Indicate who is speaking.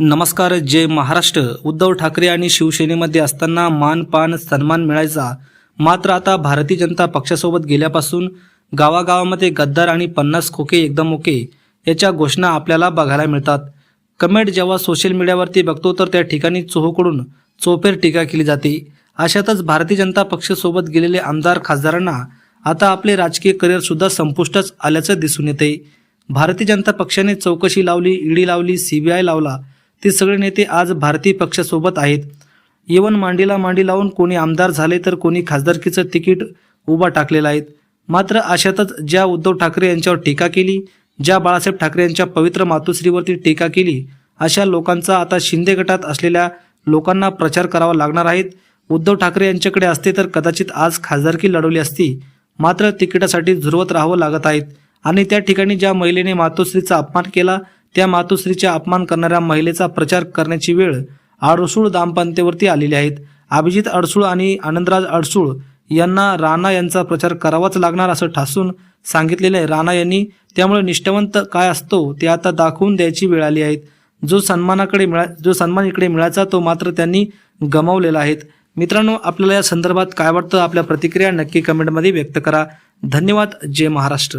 Speaker 1: नमस्कार जय महाराष्ट्र. उद्धव ठाकरे आणि शिवसेनेमध्ये असताना मान पान सन्मान मिळायचा. मात्र आता भारतीय जनता पक्षासोबत गेल्यापासून गावागावामध्ये गद्दार आणि पन्नास खोके एकदम ओके याच्या घोषणा आपल्याला बघायला मिळतात. कमेंट जेव्हा सोशल मीडियावरती बघतो तर त्या ठिकाणी चोहकडून चोपेर टीका केली जाते. अशातच भारतीय जनता पक्षासोबत गेलेले आमदार खासदारांना आता आपले राजकीय करिअरसुद्धा संपुष्टच संपुष्टात आल्याचं दिसून येते. भारतीय जनता पक्षाने चौकशी लावली ईडी लावली सीबीआय लावला ते सगळे नेते आज भारतीय पक्षासोबत आहेत. येवन मांडीला मांडी लावून कोणी आमदार झाले तर कोणी खासदारकीचं तिकीट उभा टाकलेलं आहे. मात्र अशातच ज्या उद्धव ठाकरे यांच्यावर टीका केली ज्या बाळासाहेब ठाकरे यांच्या पवित्र मातोश्रीवरती टीका केली अशा लोकांचा आता शिंदे गटात असलेल्या लोकांना प्रचार करावा लागणार आहेत उद्धव ठाकरे यांच्याकडे असते तर कदाचित आज खासदारकी लढवली असती. मात्र तिकिटासाठी झुरवत राहावं लागत आहेत आणि त्या ठिकाणी ज्या महिलेने मातोश्रीचा अपमान केला त्या मातोश्रीचा अपमान करणाऱ्या महिलेचा प्रचार करण्याची वेळ अडसूळ दाम्पत्यावरती आलेली आहेत. अभिजित अडसूळ आणि आनंदराज अडसूळ यांना राणा यांचा प्रचार करावाच लागणार असं ठासून सांगितलेलं आहे राणा यांनी. त्यामुळे निष्ठावंत काय असतो ते आता दाखवून द्यायची वेळ आली आहे. जो सन्मानाकडे मिळा जो सन्मान इकडे मिळायचा तो मात्र त्यांनी गमावलेला आहेत मित्रांनो आपल्याला या संदर्भात काय वाटतं? आपल्या प्रतिक्रिया नक्की कमेंटमध्ये व्यक्त करा. धन्यवाद. जय महाराष्ट्र.